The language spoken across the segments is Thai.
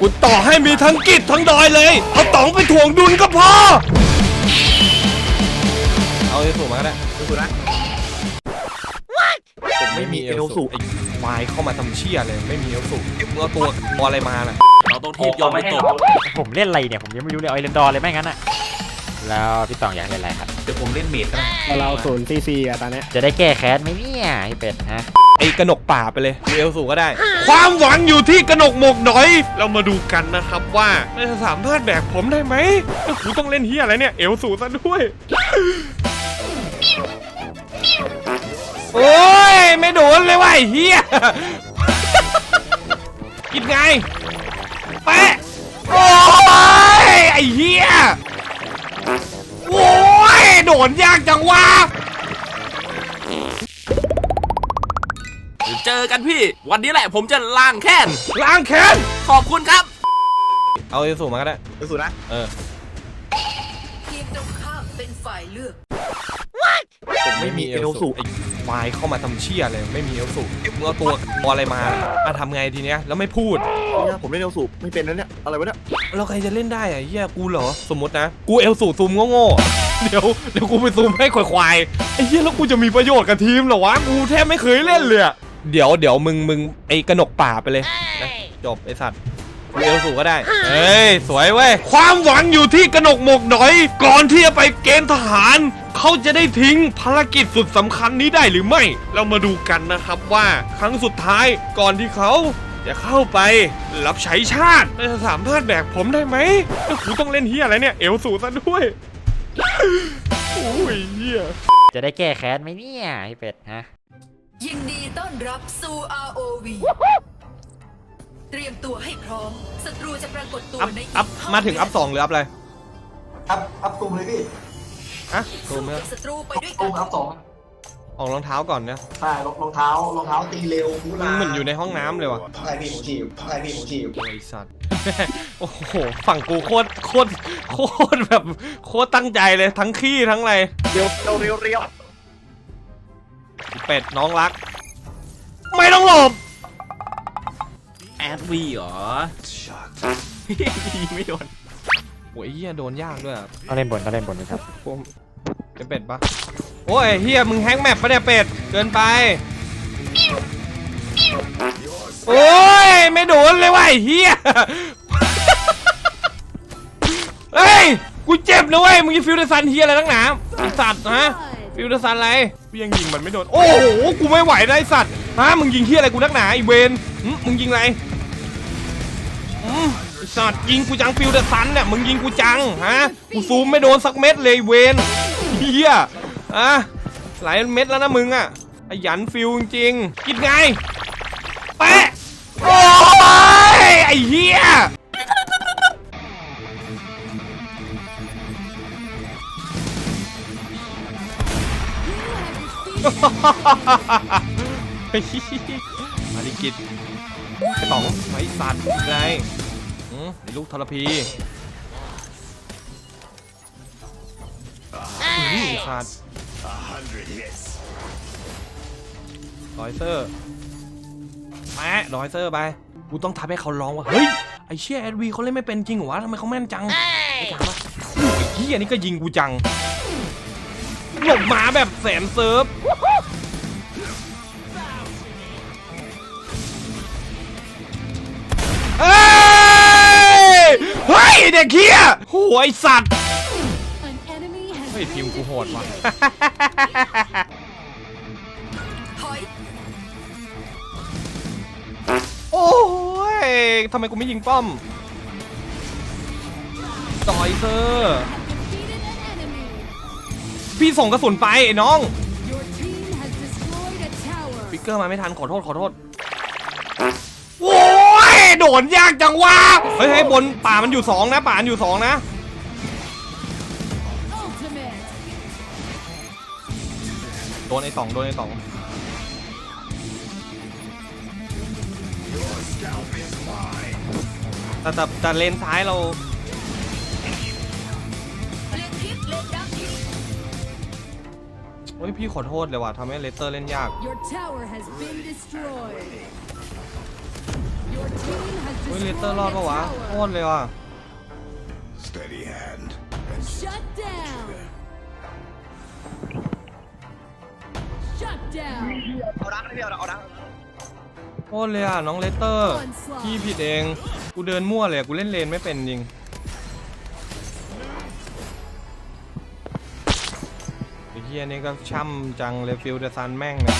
กูต่อให้มีทั้งกิจทั้งดอยเลย เอาต๋องไปถ่วงดุลก็พอ เอาเอลสูมาก็ได้ดูนะผมไม่มีเอลสูไอ้วายเข้ามาทำเชี่ยเลย ไม่มีเอลสูมึงเอาตัวตัวอะไรมาล่ะเราต้องทีบยอมไปตกผมเล่นอะไรเนี่ย ผมยังไม่รู้เลยเอาไอเลนดอร์เลยไม่งั้นอะแล้วพี่ตองอยากเล่นอะไรครับเดี๋ยวผมเล่นเมดนะเราศูนย์ซีซีอะตอนเนี้ยจะได้แก้แค้นไหมเนี่ยไอเป็ดฮะไอ้กระหนกป่าไปเลยดูเอลสูก็ได้ ความหวังอยู่ที่กระหนกหมกหน่อย เรามาดูกันนะครับว่าจะสามารถแบกผมได้ไหมแล้วกูต้องเล่นเฮียอะไรเนี่ยเอลสูซะด้วย โอ้ย ไม่โดนเลยว่ะไอ้เฮียกินไงแปะโอ้ นยากจังวะเดี๋ยวเจอกันพี่ วันนี้แหละผมจะล้างแค้นล้างแค้นขอบคุณครับ เอาเอลสูมาก็ได้ดูสูนะ เออทีมตรงข้ามเป็นฝ่ายเลือกผมไม่มีเอลสูไอ้วายเข้ามาทำเชี่ยเลยไม่มีเอลสูมึงเอาตัวตัวอะไรมาอะทำไงทีเนี้ยแล้วไม่พูดเนี่ยผมเล่นเอลสูบไม่เป็นแล้วเนี่ยอะไรวะเนี่ยแล้วใครจะเล่นได้อะเฮียกูเหรอสมมตินะ กูเอลสูซูมโง่ๆ เดี๋ยวเดี๋ยวกูไปซูมให้ควายๆไอ้เฮียแล้วกูจะมีประโยชน์กับทีมเหรอวะกูแทบไม่เคยเล่นเลยอะเดี๋ยวเดี๋ยวมึงมึงไอ้กระหนกป่าไปเลยนะจบไอ้สัตว์กูเอลสูก็ได้เฮ้ยสวยเว้ยความหวังอยู่ที่กระหนกหมกหน่อย ก่อนที่จะไปเกณฑ์ทหาร เขาจะได้ทิ้งภารกิจสุดสำคัญนี้ได้หรือไม่ เรามาดูกันนะครับว่าครั้งสุดท้ายก่อนที่เขาจะเข้าไปรับใช้ชาติจะสามารถแบกผมได้ไหมแล้วกูต้องเล่นเฮียอะไรเนี่ยเอลสูซะด้วย โอ้ยเฮียจะได้แก้แค้นไหมเนี่ยไอเป็ดฮะ ยินดีต้อนรับสู่ ROV เตรียมตัวให้พร้อม ศัตรูจะปรากฏตัวอัพในกอัพห้มาถึงอัพสองหรืออัพอะไรอัพอัพตูมเลยพี่ฮะซูสู้มเนกับศัตรูไปด้วยตูกัมนอัพสองออกรองเท้าก่อนนะใช่รองรองเท้ารองเท้าตีเร็วคูมันลาเหมือนอยู่ในห้องน้ำเลยว่ะใช่พี่ผมฉีบใช่พี่ผมฉีบโอ้ยสัตว์ โอ้โห ฝั่งกูโคตรโคตรโคตรแบบโคตรตั้งใจเลยทั้งขี้ทั้งอะไรเรียวเรียวเรียวเรียวเป็ดน้องรัก ไม่ต้องหลบแอดวีเหรอไม่โดนโอ้ยเฮียโดนยากด้วยอะต้องเล่นบนต้องเล่นบนไหมครับพวกเป็นเป็ดปะโอ้ยเฮียมึงแฮงก์แมปปะเนี่ยเป็ดเกินไปโอ้ยไม่โดนเลยว่ะไอ้เฮีย นะเว้ยมึงจะฟิวเดอร์ซันเฮียอะไรตั้งหนาไอสัตว์ฮะฟิวเดอร์ซันอะไรกูยังยิงมันไม่โดนโอ้โหกูไม่ไหวนะไอสัตว์ฮะมึงยิงเฮียอะไรกูนักหนาไอเวนหึมึงยิงอะไรอืมไอสัตว์ยิงกูจังฟิวเดอร์ซันเนี่ยมึงยิงกูจังฮะกูซูมไม่โดนสักเม็ดเลยไอ้เวนเฮียอะหลายเม็ดแล้วนะมึงอะไอหยันฟิวจริงๆกินไงแปะโอ้ยไอเฮีย มาดิกิตสองไม้สัตว์ไงอืมลูกทรพีอืมสัตว์ดอยเซอร์แปะดอยเซอร์ไป กูต้องทำให้เขาร้องว่า เฮ้ย ไอเชี่ยแอดวีเขาเล่นไม่เป็นจริงเหรอวะทำไมเขาแม่นจังไอ้ถามว่าไอ้เฮียนี่ก็ยิงกูจังหลบหมาแบบแสนเซิร์ฟ ด็กเฮียโหไอสัตว์เฮ้ยทีมกูโหดว่ะถอยโอ้ยทำไมกูไม่ยิงป้อมต่อยเซอร์พี่ส่งกระสุนไปไอ้น้องฟิกเกอร์มาไม่ทันขอโทษขอโทษโอ้ย โดนยากจังวะเฮ้ยเฮ้ยบนป่ามันอยู่สองนะป่ามันอยู่สองนะโดนไอ้สองโดนไอ้สองแต่แต่แต่เลนซ้ายเราเล่นทิศเล่นดังทิศเฮ้ยพี่ขอโทษเลยว่ะทำให้เลสเตอร์เล่นยาก Your tower has been destroyed. Your เฮ้ยเลสเตอร์รอดปะวะโคตรเลยว่ะ Steady hand. Shut down. Shut down. เอาดังนะพี่เอาดังเอาดังโคตรเลยอะน้องเลสเตอร์ Onslaught. พี่ผิดเองกูเดินมั่วเลยอะกูเล่นเลนไม่เป็นจริง ไอ้เฮียนี่ก็ช่ำจังเลยฟิลเดอร์ซันแม่งเนี่ย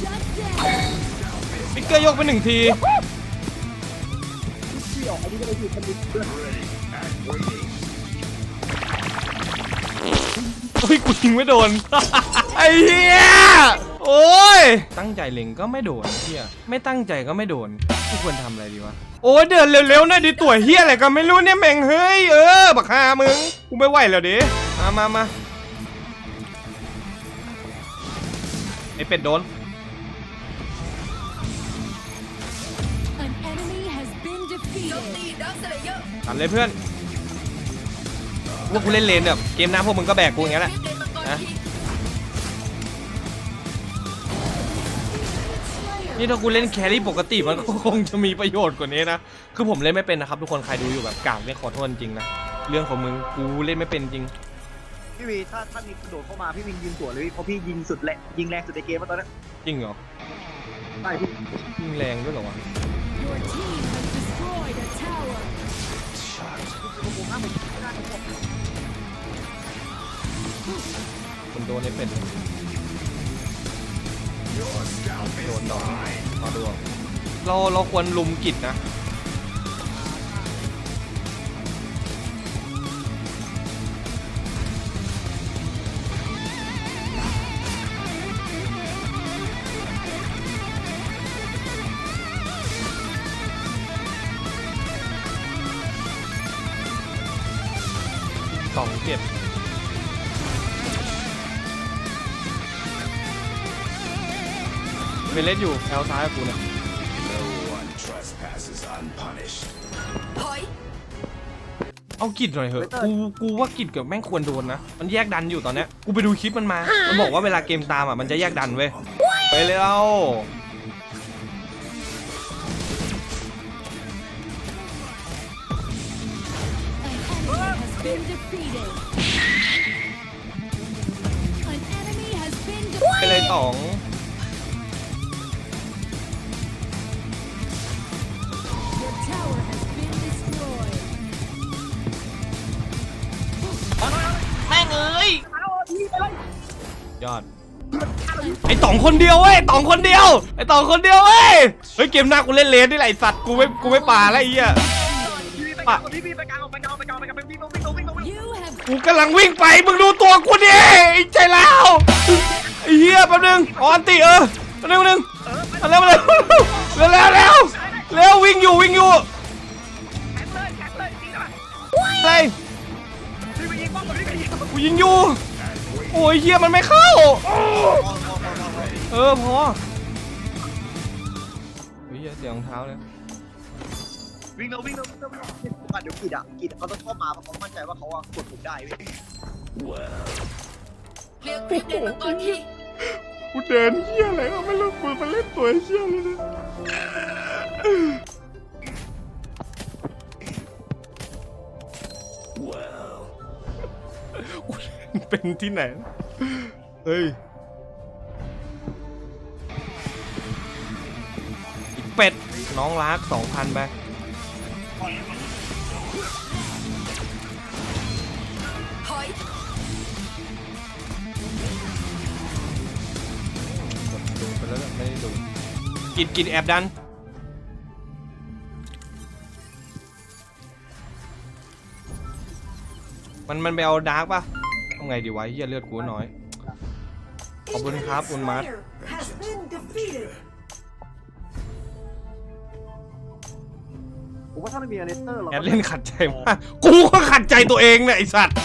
Shut down. ฟิกเกอร์ยกไปหนึ่งที เฮ้ยกูยิงไม่โดน ไอ้เหี้ย โอ้ย ตั้งใจเล็งก็ไม่โดนเหี้ย ไม่ตั้งใจก็ไม่โดน กูควรทำอะไรดีวะ โอ้ยเดินเร็วๆหน่อยดิตัวเหี้ยอะไรก็ไม่รู้เนี่ยแม่งเฮ้ยเออบักฮามึงกูไม่ไหวแล้วดิมามามาไอเป็ดโดน An enemy has been โจม defeated. ตีดักสเลเยอร์ตัดเลยเพื่อนว่ากูเล่นเลนแบบเกมหน้าพวกมึงก็แบกกูอย่างนั้นแหละเรียกเลนมังกรนะ นี่ถ้ากูเล่นแครี่ปกติมันก็คงจะมีประโยชน์กว่านี้นะ คือผมเล่นไม่เป็นนะครับ ทุกคนใครดูอยู่แบบกากเนี่ยขอโทษจริงนะ เรื่องของมึงกูเล่นไม่เป็นจริง พี่วีถ้าถ้ามีกระโดดเข้ามาพี่วิงยิงสวนเลยพี่เพราะพี่ยิงสุดแรงยิงแรงสุดในเกมมาตอนนั้นจริงเหรอใช่พี่ยิงแรงด้วยเหรอวะ Your team has destroyed a tower. คนโดนไอ้เป็ด ดนต่อมาดูอะเราเราควรลุมกิจนะสองเจ็ด เป็นเล่นอยู่แอลซ้ายกับกูเนี่ย No one trespasses unpunished. ถอยเอากิจหน่อยเหอะ กู กูว่ากิจกับแม่งควรโดนนะ มันแยกดันอยู่ตอนเนี้ย กูไปดูคลิปมันมา มันบอกว่าเวลาเกมตามอะ มันจะแยกดันเว้ย ไปเลยเอา An enemy has been defeated. An enemy has been ไปเลย defeated. สอง ยอด ไอ้ตองคนเดียวเว้ยตองคนเดียว ไอ้ตองคนเดียวเว้ย เฮ้ยเกมหน้ากูเล่นเลนนี่แหละไอสัตว์กูไม่กูไม่ป่าแล้วไอ้เหี้ยป่ากูกำลังวิ่งไปมึงดูตัวกูดิไอ้ใจแล้วไอ้เหี้ยแป๊บนึงออนติเออแป๊บนึงแป๊บนึงมาเร็วมาเร็วเร็วเร็วเร็วเร็ววิ่งอยู่วิ่งอยู่อะไรกูยิงอยู่ โอ้ยเหี้ยมันไม่เข้า เออพอเฮียเสียงรองเท้าเลยวิ่งเร็ววิ่งเร็ววิ่งเร็ววิ่งเร็วเดี๋ยวกิดอะกิดเขาต้องเข้ามาเพราะเขามั่นใจว่าเขาอะกดผมได้พี่เรียกเรียกเลนมังกรทีกูเดินเหี้ยอะไรก็ไม่รู้กูมาเล่นตัวเหี้ยเลยนะ เป็นที่ไหน เฮ้ยอีกเป็ด น้องรักสองพันไปดูไปแล้วไม่ได้ดูกินกินแอบดันมันมันไปเอาดาร์กป่ะ ทำไงดีวะเฮียเลือดกูน้อย ขอบคุณครับคุณมัดผมว่าถ้าไม่มีอเลสเตอร์เราแอดเล่นขัดใจมากกูก็ขัดใจตัวเองเนี่ยไอสัตว์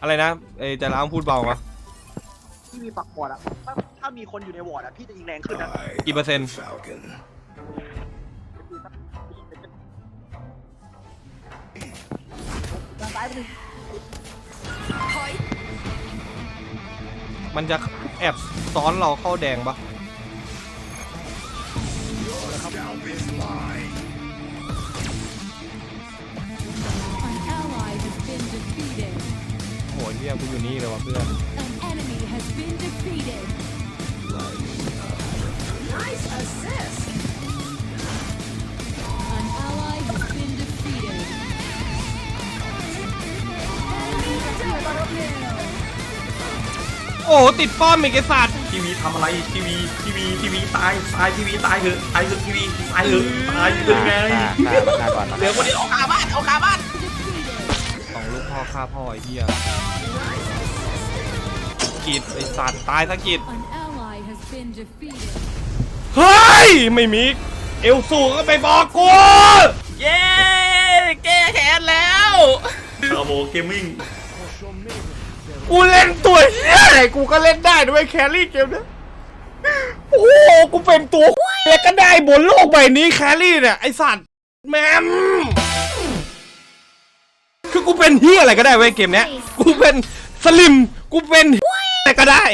อะไรนะไอใจร้าวพูดเบาวะที่มีปักบอร์ดอะถ้าถ้ามีคนอยู่ในวอร์ดอะพี่จะยิงแรงขึ้นนะ I กี่เปอร์เซ็นต์ Falcon. ถ มันจะแอบซ้อนเราเข้าแดงปะ An ally has been defeated. โหเรียกูอยู่นี่เลยวะเพื่อน An enemy อ้ติดป้อมอีกไอ้สัตว์ทีวีทำอะไรทีวีทีวีทีวีตายตายทีวีตายเถอะตายเถอะทีวีตายเถอะตายเลยไงฆ่าฆ่าฆ่าก่อนนะเหลือคนเดียวเอาคาบ้านเอาคาบ้าน Defeated. สองลูกพ่อฆ่าพ่อไอ้เหี้ยกิดไอ้สัตว์ตายสะกิด An ally has been defeated. เฮ้ยไม่มีเอลสูก็ไปบอกกูเย้แก้แค้นแล้วคาโบเกมมิ่ง กูเล่นตัวเหี้ยอะไรกูก็เล่นได้ด้วยแครี่เกมเนี้ยโอ้โหกูเป็นตัวแล้วก็ได้บนโลกใบนี้แครี่เนี่ยไอสัตว์แมมคือกูเป็นเฮียอะไรก็ได้เว้ยเกมเนี้ยกูเป็นสลิมกูเป็นอะไรก็ได้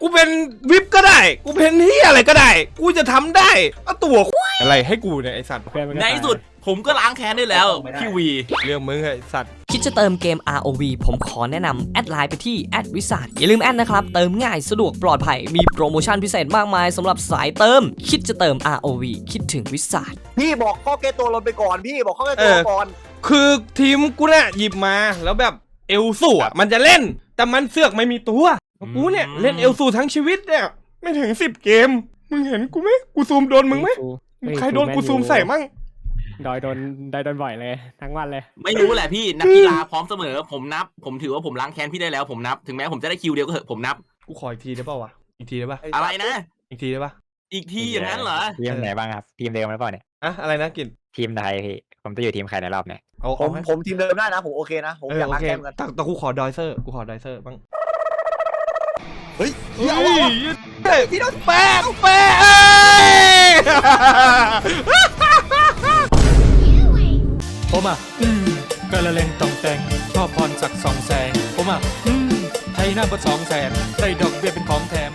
กูเป็นวิปก็ได้ กูเป็นเฮียอะไรก็ได้ กูจะทำได้เอาตัวอะไรให้กูเนี่ยไอสัตว์ในที่สุดผมก็ล้างแค้นได้แล้วพี่วีเรื่องมึงไอสัตว์ คิดจะเติมเกม ROV ผมขอแนะนำแอดไลน์ไปที่แอดวิสาอย่าลืมแอดนะครับ เติมง่ายสะดวกปลอดภัย มีโปรโมชั่นพิเศษมากมายสำหรับสายเติม คิดจะเติม ROV คิดถึงวิสาพี่บอกข้อแก้ตัวลงไปก่อนพี่บอกข้อแก้ตัวเออก่อน คือทีมกูเนี่ยหยิบมาแล้วแบบเอลสูอะมันจะเล่น แต่มันเสือกไม่มีตัวกูเนี่ยเล่นเอลสูทั้งชีวิตเนี่ยไม่ถึงสิบเกม มึงเห็นกูไหมกูซูมโดนมึงไหมใครโดนกูซูมใส่มั่ง ดอยโดนดอยโดนบ่อยเลย ทั้งวันเลย ไม่รู้แหละพี่นักกีฬาพร้อมเสมอ ผมนับ ผมถือว่าผมล้างแค้นพี่ได้แล้วผมนับ ถึงแม้ผมจะได้คิวเดียวก็เถอะผมนับ กูขออีกทีได้ป่าวะอีกทีได้ป่ะอะไรนะ อีกทีได้ป่ะอีกทีอย่างนั้นเหรอทีมไหนบ้างครับ ทีมเดิมหรือเปล่าเนี่ยอะอะไรนะกินทีมไทยพี่ผมจะอยู่ทีมใครในรอบเนี่ยเอาผเอามให้ผมทีมเดิมได้นะผมโอเคนะ ผมเอออยากโอล้างเคแค้นเหมือนกันแต่แต่กูขอดอยเซอร์กูขอดอยเซอร์บ้างเฮ้ยเฮ้ยเอาวะพี่ต้องแปะแปะเอ้ย ผมอะอืมกระเลงตองแต่งชอบพรสักสองแสงผมอะอืมไทยหน้าบดสองแสนได้ดอกเบี้ยเป็นของแถม